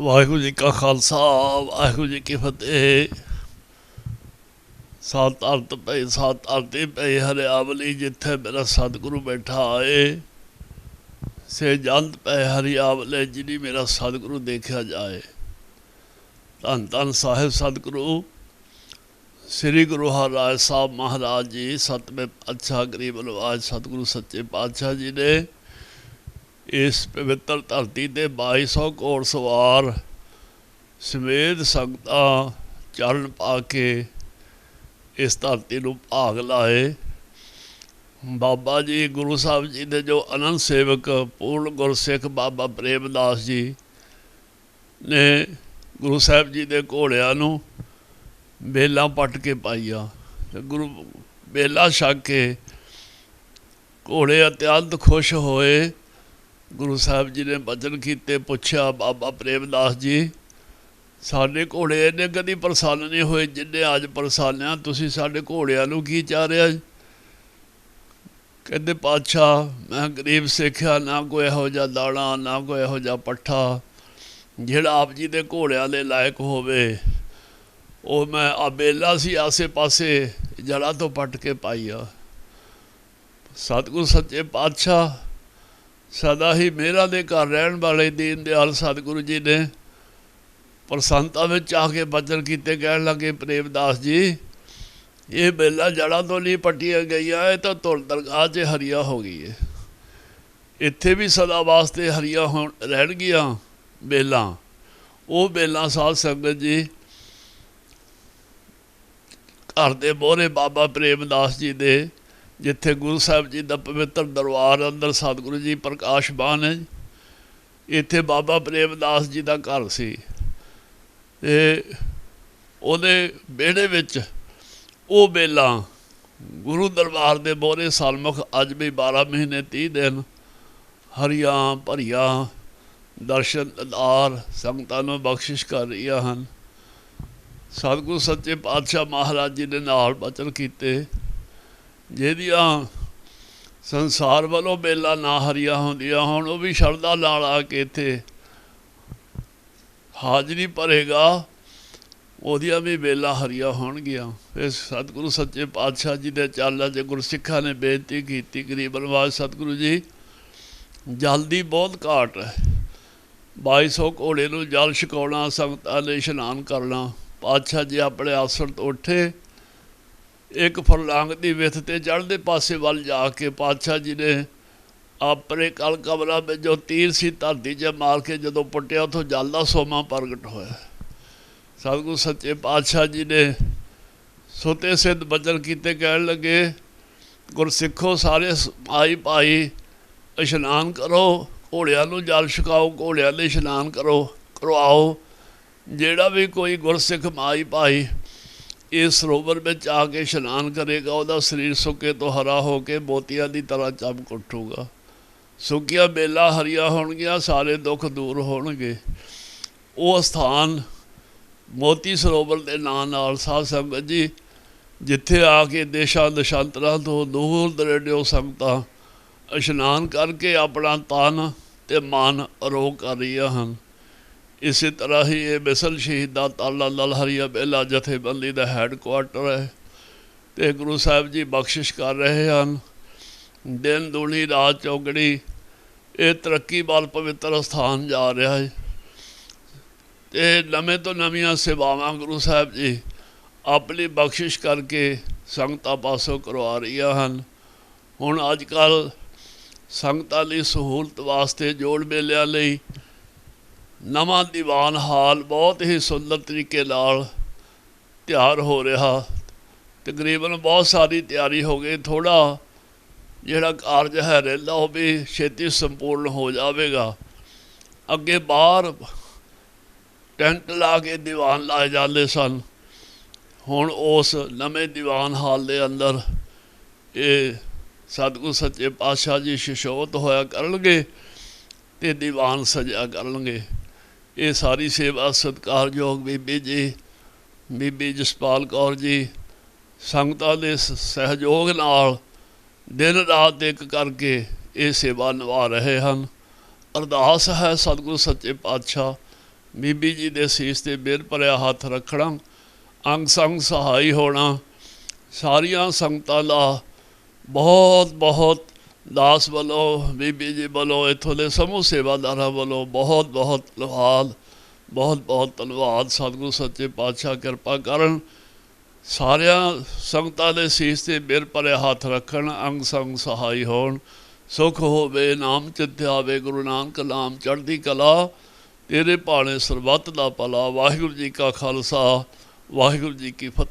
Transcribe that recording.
ਵਾਹਿਗੁਰੂ ਜੀ ਕਾ ਖਾਲਸਾ, ਵਾਹਿਗੁਰੂ ਜੀ ਕੀ ਫਤਿਹ। ਸਾਤ ਅਰਤ ਪਏ, ਸਾਤ ਅਰਤੇ ਪਏ, ਹਰਿਆਵਲੀ ਜਿੱਥੇ ਮੇਰਾ ਸਤਿਗੁਰੂ ਬੈਠਾ ਏ ਸੇ ਜੰਤ ਪਏ, ਹਰਿਆਵਲੇ ਜਿਹਨੀ ਮੇਰਾ ਸਤਿਗੁਰੂ ਦੇਖਿਆ ਜਾਏ। ਧੰਨ ਧੰਨ ਸਾਹਿਬ ਸਤਿਗੁਰੂ, ਸ੍ਰੀ ਗੁਰੂ ਹਰਿਰਾਏ ਸਾਹਿਬ ਮਹਾਰਾਜ ਜੀ ਸਤਵੇਂ ਅੱਛਾ ਗਰੀਬ ਨਵਾਜ ਸਤਿਗੁਰੂ ਸੱਚੇ ਪਾਤਸ਼ਾਹ ਜੀ ਨੇ ਇਸ ਪਵਿੱਤਰ ਧਰਤੀ ਤੇ 2200 ਘੋੜ ਸਵਾਰ ਸਮੇਤ ਸੰਗਤਾਂ ਚਰਨ ਪਾ ਕੇ ਇਸ ਧਰਤੀ ਨੂੰ ਭਾਗ ਲਾਏ। ਬਾਬਾ ਜੀ, ਗੁਰੂ ਸਾਹਿਬ ਜੀ ਦੇ ਜੋ ਅਨੰਦ ਸੇਵਕ, ਪੂਰਨ ਗੁਰਸਿੱਖ ਬਾਬਾ ਪ੍ਰੇਮਦਾਸ ਜੀ ਨੇ ਗੁਰੂ ਸਾਹਿਬ ਜੀ ਦੇ ਘੋੜਿਆਂ ਨੂੰ ਬੇਲਾਂ ਪੱਟ ਕੇ ਪਾਈਆਂ ਤੇ ਗੁਰੂ ਬੇਲਾ ਛਕ ਕੇ ਘੋੜੇ ਅਤਿਅੰਤ ਖੁਸ਼ ਹੋਏ। ਗੁਰੂ ਸਾਹਿਬ ਜੀ ਨੇ ਬਚਨ ਕੀਤੇ, ਪੁੱਛਿਆ, ਬਾਬਾ ਪ੍ਰੇਮਦਾਸ ਜੀ, ਸਾਡੇ ਘੋੜੇ ਇਹਨੇ ਕਦੀ ਪ੍ਰਸੰਨ ਨਹੀਂ ਹੋਏ ਜਿੰਨੇ ਅੱਜ ਪ੍ਰਸੰਨਿਆ ਤੁਸੀਂ ਸਾਡੇ ਘੋੜਿਆਂ ਨੂੰ ਕੀ ਚਾਹ ਰਿਹਾ ਕਹਿੰਦੇ, ਪਾਤਸ਼ਾਹ, ਮੈਂ ਗਰੀਬ ਸਿੱਖਿਆ ਨਾ ਕੋਈ ਇਹੋ ਜਿਹਾ ਦਾਣਾ, ਨਾ ਕੋਈ ਇਹੋ ਜਿਹਾ ਪੱਠਾ, ਜਿਹੜਾ ਆਪ ਜੀ ਦੇ ਘੋੜਿਆਂ ਦੇ ਲਾਇਕ ਹੋਵੇ, ਉਹ ਮੈਂ ਆ ਸੀ ਆਸੇ ਪਾਸੇ ਜੜਾ ਤੋਂ ਪੱਟ ਕੇ ਪਾਈ ਆ। ਸਤਿਗੁਰ ਸੱਚੇ ਪਾਤਸ਼ਾਹ ਸਦਾ ਹੀ ਮੇਰਾ ਦੇ ਘਰ ਰਹਿਣ ਵਾਲੇ ਦੀਨ ਦਿਆਲ ਸਤਿਗੁਰੂ ਜੀ ਨੇ ਪ੍ਰਸੰਤਾ ਵਿੱਚ ਆ ਕੇ ਬਚਨ ਕੀਤੇ, ਕਹਿਣ ਲੱਗੇ, ਪ੍ਰੇਮਦਾਸ ਜੀ, ਇਹ ਬੇਲਾ ਜੜਾਂ ਤੋਂ ਨਹੀਂ ਪੱਟੀਆਂ ਗਈਆਂ, ਇਹ ਤਾਂ ਤੁਰ ਦਰਗਾਹ 'ਚ ਹਰੀਆ ਹੋ ਗਈ ਹੈ ਇੱਥੇ ਵੀ ਸਦਾ ਵਾਸਤੇ ਹਰੀਆ ਹੋਣ, ਰਹਿਣਗੀਆਂ ਬੇਲਾਂ। ਉਹ ਬੇਲਾਂ ਸਾਧ ਸੰਗਤ ਜੀ, ਘਰ ਦੇ ਮੋਹਰੇ ਬਾਬਾ ਪ੍ਰੇਮਦਾਸ ਜੀ ਦੇ ਜਿੱਥੇ ਗੁਰੂ ਸਾਹਿਬ ਜੀ ਦਾ ਪਵਿੱਤਰ ਦਰਬਾਰ ਅੰਦਰ ਸਤਿਗੁਰੂ ਜੀ ਪ੍ਰਕਾਸ਼ ਬਾਨ ਹੈ ਇੱਥੇ ਬਾਬਾ ਪ੍ਰੇਮਦਾਸ ਜੀ ਦਾ ਘਰ ਸੀ। ਤੇ ਉਹਦੇ ਵਿਹੜੇ ਵਿੱਚ ਉਹ ਬੇਲਾ ਗੁਰੂ ਦਰਬਾਰ ਦੇ ਮੋਹਰੇ ਸਲਮੁਖ ਅੱਜ ਵੀ 12 ਮਹੀਨੇ 30 ਦਿਨ ਹਰੀਆਂ ਭਰੀਆਂ ਦਰਸ਼ਨ ਦਿਦਾਰ ਸੰਗਤਾਂ ਨੂੰ ਬਖਸ਼ਿਸ਼ ਕਰ ਰਹੀਆਂ ਹਨ। ਸਤਿਗੁਰੂ ਸੱਚੇ ਪਾਤਸ਼ਾਹ ਮਹਾਰਾਜ ਜੀ ਦੇ ਨਾਲ ਬਚਨ ਕੀਤੇ। ਜਿਹਦੀਆਂ ਸੰਸਾਰ ਵੱਲੋਂ ਬੇਲਾ ਨਾ ਹਰੀਆਂ ਹੁੰਦੀਆਂ ਹੁਣ, ਉਹ ਵੀ ਸ਼ਰਧਾ ਨਾਲ ਆ ਕੇ ਇੱਥੇ ਹਾਜ਼ਰੀ ਭਰੇਗਾ, ਉਹਦੀਆਂ ਵੀ ਬੇਲਾ ਹਰੀਆਂ ਹੋਣਗੀਆਂ। ਫਿਰ ਸਤਿਗੁਰੂ ਸੱਚੇ ਪਾਤਸ਼ਾਹ ਜੀ ਦੇ ਚਾਲਾਂ 'ਚ ਗੁਰਸਿੱਖਾਂ ਨੇ ਬੇਨਤੀ ਕੀਤੀ, ਗਰੀਬ ਨਵਾਜ ਸਤਿਗੁਰੂ ਜੀ ਜਲਦੀ ਬਹੁਤ ਘਾਟ ਹੈ। 2200 ਘੋੜੇ ਨੂੰ ਜਲ ਛਕਾਉਣਾ, ਸੰਗਤਾਂ ਨੇ ਇਸ਼ਨਾਨ ਕਰਨਾ, ਪਾਤਸ਼ਾਹ ਜੀ ਆਪਣੇ ਆਸਣ ਤੋਂ ਉੱਠੇ ਇੱਕ ਫਰਲਾਂਗ ਦੀ ਵਿੱਥ ਤੇ ਚੜ੍ਹਦੇ ਪਾਸੇ ਵੱਲ ਜਾ ਕੇ ਪਾਤਸ਼ਾਹ ਜੀ ਨੇ ਆਪਣੇ ਕਲ ਕਮਰਾ ਵਿੱਚ ਜੋ ਤੀਰ ਸੀ ਧਰਤੀ 'ਚ ਮਾਰ ਕੇ ਜਦੋਂ ਪੁੱਟਿਆ, ਉਥੋਂ ਜਲ ਦਾ ਸੋਮਾ ਪ੍ਰਗਟ ਹੋਇਆ। ਸਤਿਗੁਰੂ ਸੱਚੇ ਪਾਤਸ਼ਾਹ ਜੀ ਨੇ ਸੁਤੇ ਸਿੱਧ ਬਚਨ ਕੀਤੇ, ਕਹਿਣ ਲੱਗੇ, ਗੁਰਸਿੱਖੋ, ਸਾਰੇ ਸ- ਆਈ ਭਾਈ, ਇਸ਼ਨਾਨ ਕਰੋ, ਘੋੜਿਆਂ ਨੂੰ ਜਲ ਛਕਾਓ, ਘੋੜਿਆਂ ਲਈ ਇਸ਼ਨਾਨ ਕਰੋ, ਕਰਵਾਓ। ਜਿਹੜਾ ਵੀ ਕੋਈ ਗੁਰਸਿੱਖ ਮਾਈ ਭਾਈ ਇਸ ਸਰੋਵਰ ਵਿੱਚ ਆ ਕੇ ਇਸ਼ਨਾਨ ਕਰੇਗਾ, ਉਹਦਾ ਸਰੀਰ ਸੁੱਕੇ ਤੋਂ ਹਰਾ ਹੋ ਕੇ ਮੋਤੀਆਂ ਦੀ ਤਰ੍ਹਾਂ ਚਮਕ ਉੱਠੂਗਾ। ਸੁੱਕੀਆਂ ਬੇਲਾ ਹਰੀਆਂ ਹੋਣਗੀਆਂ, ਸਾਰੇ ਦੁੱਖ ਦੂਰ ਹੋਣਗੇ। ਉਹ ਸਥਾਨ ਮੋਤੀ ਸਰੋਵਰ ਦੇ ਨਾਂ ਨਾਲ ਸਾਧ ਸੰਗਤ ਜੀ, ਜਿੱਥੇ ਆ ਕੇ ਦੇਸ਼ਾਂ ਦਸ਼ਾਂਤਰਾਂ ਤੋਂ ਦੂਰ ਦਰੇਡਿਓ ਸੰਗਤਾਂ ਇਸ਼ਨਾਨ ਕਰਕੇ ਆਪਣਾ ਤਨ ਤੇ ਮਨ ਅਰੋਗ ਕਰ ਰਹੀਆਂ ਹਨ। ਇਸੇ ਤਰ੍ਹਾਂ ਹੀ ਇਹ ਮਿਸਲ ਸ਼ਹੀਦਾਂ ਤਾਲਾ ਲਲ ਹਰੀਆ ਬੇਲਾ ਜਥੇਬੰਦੀ ਦਾ ਹੈੱਡਕੁਆਰਟਰ ਹੈ ਤੇ ਗੁਰੂ ਸਾਹਿਬ ਜੀ ਬਖਸ਼ਿਸ਼ ਕਰ ਰਹੇ ਹਨ। ਦਿਨ ਦੁਣੀ ਰਾਤ ਚੌਗੜੀ ਇਹ ਤਰੱਕੀ ਵੱਲ ਪਵਿੱਤਰ ਸਥਾਨ ਜਾ ਰਿਹਾ ਹੈ। ਤੇ ਨਵੇਂ ਤੋਂ ਨਵੀਆਂ ਸੇਵਾਵਾਂ ਗੁਰੂ ਸਾਹਿਬ ਜੀ ਆਪਣੀ ਬਖਸ਼ਿਸ਼ ਕਰਕੇ ਸੰਗਤਾਂ ਪਾਸੋਂ ਕਰਵਾ ਰਹੀਆਂ ਹਨ। ਹੁਣ ਅੱਜ ਕੱਲ ਸੰਗਤਾਂ ਲਈ ਸਹੂਲਤ ਵਾਸਤੇ ਜੋੜ ਮੇਲਿਆਂ ਲਈ ਨਵਾਂ ਦੀਵਾਨ ਹਾਲ ਬਹੁਤ ਹੀ ਸੁੰਦਰ ਤਰੀਕੇ ਨਾਲ ਤਿਆਰ ਹੋ ਰਿਹਾ। ਤਕਰੀਬਨ ਬਹੁਤ ਸਾਰੀ ਤਿਆਰੀ ਹੋ ਗਈ। ਥੋੜਾ ਜਿਹੜਾ ਕਾਰਜ ਹੈ ਰਹਿੰਦਾ, ਉਹ ਵੀ ਛੇਤੀ ਸੰਪੂਰਨ ਹੋ ਜਾਵੇਗਾ। ਅੱਗੇ ਬਾਹਰ ਟੈਂਟ ਲਾ ਕੇ ਦੀਵਾਨ ਲਾਏ ਜਾਂਦੇ ਸਨ। ਹੁਣ ਉਸ ਨਵੇਂ ਦੀਵਾਨ ਹਾਲ ਦੇ ਅੰਦਰ ਇਹ ਸਤਿਗੁਰ ਸੱਚੇ ਪਾਤਸ਼ਾਹ ਜੀ ਸ਼ਿਸ਼ੋਤ ਹੋਇਆ ਕਰਨਗੇ ਤੇ ਦੀਵਾਨ ਸਜਾ ਕਰਨਗੇ। ਇਹ ਸਾਰੀ ਸੇਵਾ ਸਤਿਕਾਰਯੋਗ ਬੀਬੀ ਜੀ, ਬੀਬੀ ਜਸਪਾਲ ਕੌਰ ਜੀ, ਸੰਗਤਾਂ ਦੇ ਸਹਿਯੋਗ ਨਾਲ ਦਿਨ ਰਾਤ ਇੱਕ ਕਰਕੇ ਇਹ ਸੇਵਾ ਨਿਭਾ ਰਹੇ ਹਨ। ਅਰਦਾਸ ਹੈ ਸਤਿਗੁਰੂ ਸੱਚੇ ਪਾਤਸ਼ਾਹ, ਬੀਬੀ ਜੀ ਦੇ ਸੀਸ ਤੇ ਬਿਰ ਭਰਿਆ ਹੱਥ ਰੱਖਣਾ, ਅੰਗ ਸੰਗ ਸਹਾਈ ਹੋਣਾ, ਸਾਰੀਆਂ ਸੰਗਤਾਂ ਦਾ ਬਹੁਤ ਬਹੁਤ ਦਾਸ ਵੱਲੋਂ, ਬੀਬੀ ਜੀ ਵੱਲੋਂ ਇੱਥੋਂ ਦੇ ਸਮੂਹ ਸੇਵਾਦਾਰਾਂ ਵੱਲੋਂ ਬਹੁਤ ਬਹੁਤ ਧੰਨਵਾਦ, ਬਹੁਤ ਬਹੁਤ ਧੰਨਵਾਦ। ਸਤਿਗੁਰੂ ਸੱਚੇ ਪਾਤਸ਼ਾਹ ਕਿਰਪਾ ਕਰਨ, ਸਾਰਿਆਂ ਸੰਗਤਾਂ ਦੇ ਸੀਸ ਤੇ ਬਿਰ ਭਰੇ ਹੱਥ ਰੱਖਣ, ਅੰਗ ਸੰਗ ਸਹਾਈ ਹੋਣ। ਸੁਖ ਹੋਵੇ, ਨਾਮ ਚਿੱਤੇ ਆਵੇ, ਗੁਰੂ ਨਾਨਕ ਨਾਮ ਚੜ੍ਹਦੀ ਕਲਾ, ਤੇਰੇ ਭਾਣੇ ਸਰਬੱਤ ਦਾ ਭਲਾ। ਵਾਹਿਗੁਰੂ ਜੀ ਕਾ ਖਾਲਸਾ, ਵਾਹਿਗੁਰੂ ਜੀ ਕੀ ਫਤਿਹ।